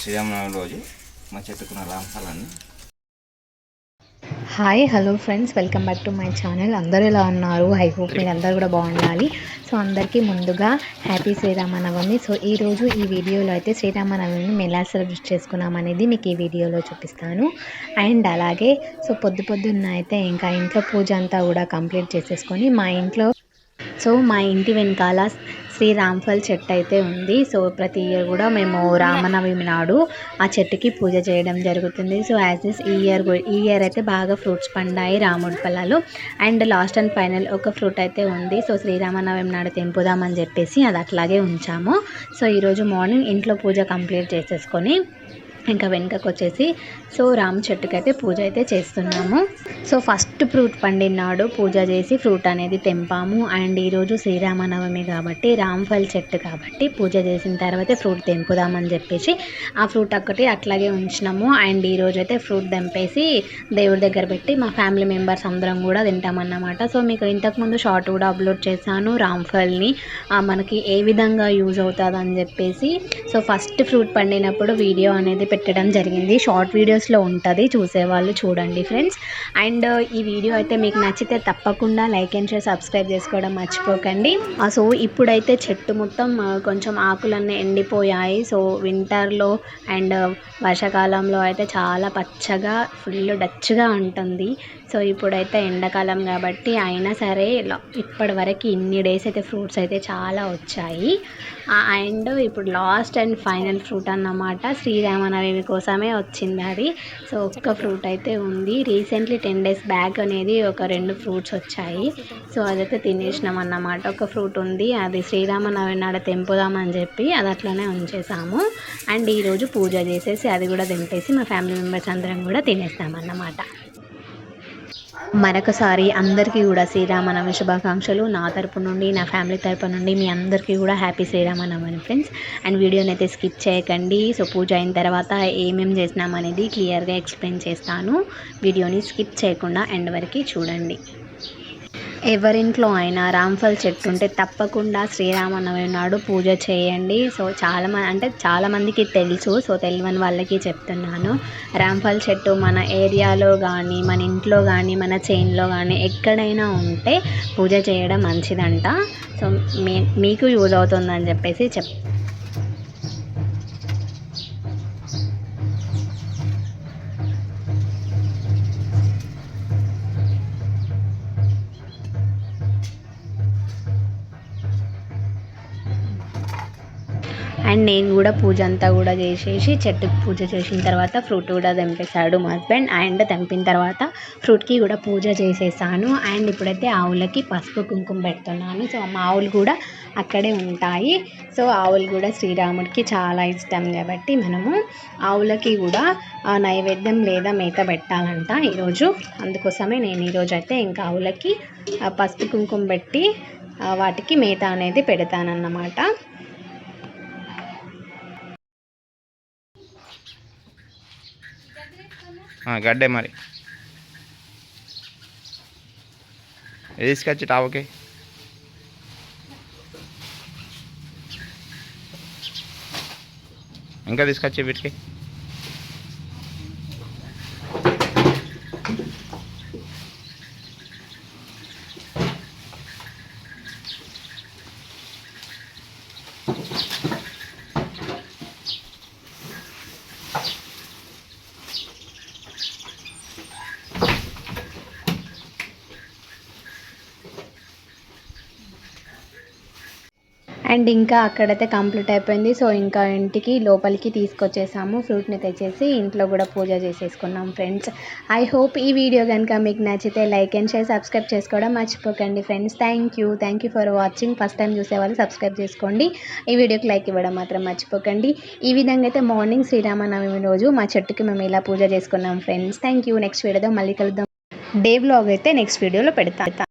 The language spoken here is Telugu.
శ్రీరామనవమి రోజు మా చెట్టుకున్న రామఫలాన్ని hi hello friends welcome back to my channel. అందరూ ఎలా ఉన్నారు? ఐ హోప్ మీరు అందరూ కూడా బాగుండాలి. సో అందరికీ ముందుగా హ్యాపీ శ్రీరామనవమి. సో ఈరోజు ఈ వీడియోలో అయితే శ్రీరామనవమిని మేము ఎలా సెలబ్రేట్ చేసుకున్నాం అనేది మీకు ఈ వీడియోలో చూపిస్తాను. అండ్ అలాగే సో పొద్దు పొద్దున్న అయితే ఇంకా ఇంట్లో పూజ అంతా కూడా కంప్లీట్ చేసేసుకొని మా ఇంట్లో సో మా ఇంటి వెనకాల శ్రీ రామ్ఫల్ చెట్టు అయితే ఉంది. సో ప్రతి ఇయర్ కూడా మేము రామనవమి నాడు ఆ చెట్టుకి పూజ చేయడం జరుగుతుంది. సో యాజ్ దిస్ ఈ ఇయర్ ఈ ఇయర్ అయితే బాగా ఫ్రూట్స్ పండాయి రాముడి ఫలాలు. అండ్ లాస్ట్ అండ్ ఫైనల్ ఒక ఫ్రూట్ అయితే ఉంది. సో శ్రీరామనవమి నాడు తెంపుదామని చెప్పేసి అది అట్లాగే ఉంచాము. సో ఈరోజు మార్నింగ్ ఇంట్లో పూజ కంప్లీట్ చేసేసుకొని ఇంకా వెనుకకు వచ్చేసి సో రామ్ చెట్టుకి అయితే పూజ అయితే చేస్తున్నాము. సో ఫస్ట్ ఫ్రూట్ పండినాడు పూజ చేసి ఫ్రూట్ అనేది తెంపాము. అండ్ ఈరోజు శ్రీరామనవమి కాబట్టి రామ్ఫల్ చెట్టు కాబట్టి పూజ చేసిన తర్వాత ఫ్రూట్ తెంపుదామని చెప్పేసి ఆ ఫ్రూట్ ఒక్కటి అట్లాగే ఉంచినాము. అండ్ ఈరోజు అయితే ఫ్రూట్ తెంపేసి దేవుడి దగ్గర పెట్టి మా ఫ్యామిలీ మెంబర్స్ అందరం కూడా తింటామన్నమాట. సో మీకు ఇంతకుముందు షార్ట్ కూడా అప్లోడ్ చేశాను రామ్ఫల్ని మనకి ఏ విధంగా యూజ్ అవుతుంది అని చెప్పేసి. సో ఫస్ట్ ఫ్రూట్ పండినప్పుడు వీడియో అనేది పెట్టడం జరిగింది. షార్ట్ వీడియోస్లో ఉంటుంది. చూసేవాళ్ళు చూడండి ఫ్రెండ్స్. అండ్ ఈ వీడియో అయితే మీకు నచ్చితే తప్పకుండా లైక్ అండ్ షేర్ సబ్స్క్రైబ్ చేసుకోవడం మర్చిపోకండి. ఆ, సో ఇప్పుడైతే చెట్టు మొత్తం కొంచెం ఆకులన్నీ ఎండిపోయాయి. సో వింటర్లో అండ్ వర్షాకాలంలో అయితే చాలా పచ్చగా ఫుల్ డచ్గా ఉంటుంది. సో ఇప్పుడైతే ఎండాకాలం కాబట్టి అయినా సరే ఇప్పటి వరకు ఇన్ని డేస్ అయితే ఫ్రూట్స్ అయితే చాలా వచ్చాయి. అండ్ ఇప్పుడు లాస్ట్ అండ్ ఫైనల్ ఫ్రూట్ అన్నమాట. శ్రీరామన శ్రీరామనవమి కోసమే వచ్చింది అది. సో ఒక్క ఫ్రూట్ అయితే ఉంది. రీసెంట్లీ టెన్ డేస్ బ్యాక్ అనేది ఒక రెండు ఫ్రూట్స్ వచ్చాయి. సో అదైతే తినేసినాం అన్నమాట. ఒక ఫ్రూట్ ఉంది. అది శ్రీరామనవమి నాడ తెంపుదామని చెప్పి అది అట్లనే ఉంచేసాము. అండ్ ఈరోజు పూజ చేసేసి అది కూడా తెంపేసి మా ఫ్యామిలీ మెంబర్స్ అందరం కూడా తినేస్తామన్నమాట మరొకసారి అందరికీ కూడా శ్రీరామనవమి శుభాకాంక్షలు. నా తరపు నుండి నా ఫ్యామిలీ తరపు నుండి మీ అందరికీ కూడా హ్యాపీ శ్రీరామనవమి ఫ్రెండ్స్. అండ్ వీడియోని అయితే స్కిప్ చేయకండి. సో పూజ అయిన తర్వాత ఏమేమి చేసినాం అనేది క్లియర్గా ఎక్స్ప్లెయిన్ చేస్తాను. వీడియోని స్కిప్ చేయకుండా ఎండ్ వరకు చూడండి. ఎవరింట్లో అయినా రామ్ఫల్ చెట్టు ఉంటే తప్పకుండా శ్రీరామనవమి నాడు పూజ చేయండి. సో చాలా మంది అంటే చాలా మందికి తెలుసు. సో తెలియని వాళ్ళకి చెప్తున్నాను. రామ్ఫల్ చెట్టు మన ఏరియాలో కానీ మన ఇంట్లో కానీ మన చైన్లో కానీ ఎక్కడైనా ఉంటే పూజ చేయడం మంచిదంట. సో మీ మీకు యూజ్ అవుతుందని చెప్పేసి చెప్ అండ్ నేను కూడా పూజ అంతా కూడా చేసేసి చెట్టుకి పూజ చేసిన తర్వాత ఫ్రూట్ కూడా తెంపేశాడు మా హస్బెండ్. అండ్ తెంపిన తర్వాత ఫ్రూట్కి కూడా పూజ చేసేసాను. అండ్ ఇప్పుడైతే ఆవులకి పసుపు కుంకుమ పెడుతున్నాను. సో మా ఆవులు కూడా అక్కడే ఉంటాయి. సో ఆవులు కూడా శ్రీరాముడికి చాలా ఇష్టం కాబట్టి మనము ఆవులకి కూడా నైవేద్యం లేదా మేత పెట్టాలంట ఈరోజు. అందుకోసమే నేను ఈరోజు అయితే ఇంకా ఆవులకి పసుపు కుంకుమ పెట్టి వాటికి మేత అనేది పెడతానన్నమాట. గడ్డే మరి. తీసుకొచ్చి టావకి ఇంకా తీసుకొచ్చి వీటికి. అండ్ ఇంకా అక్కడైతే కంప్లీట్ అయిపోయింది. సో ఇంకా ఇంటికి లోపలికి తీసుకొచ్చేసాము. ఫ్రూట్ని తెచ్చేసి ఇంట్లో కూడా పూజ చేసేసుకున్నాం ఫ్రెండ్స్. ఐ హోప్ ఈ వీడియో కనుక మీకు నచ్చితే లైక్ అండ్ షేర్ సబ్స్క్రైబ్ చేసుకోవడం మర్చిపోకండి friends. Thank you. Thank you for watching. First time చూసేవాళ్ళు సబ్స్క్రైబ్ చేసుకోండి. ఈ వీడియోకి లైక్ ఇవ్వడం మాత్రం మర్చిపోకండి. ఈ విధంగా అయితే మార్నింగ్ శ్రీరామనవమి రోజు మా చెట్టుకి మేము ఇలా పూజ చేసుకున్నాం ఫ్రెండ్స్. Thank you. నెక్స్ట్ వీడియోతో మళ్ళీ కలుద్దాం. డే బ్లాగ్ అయితే నెక్స్ట్ వీడియోలో పెడతాం.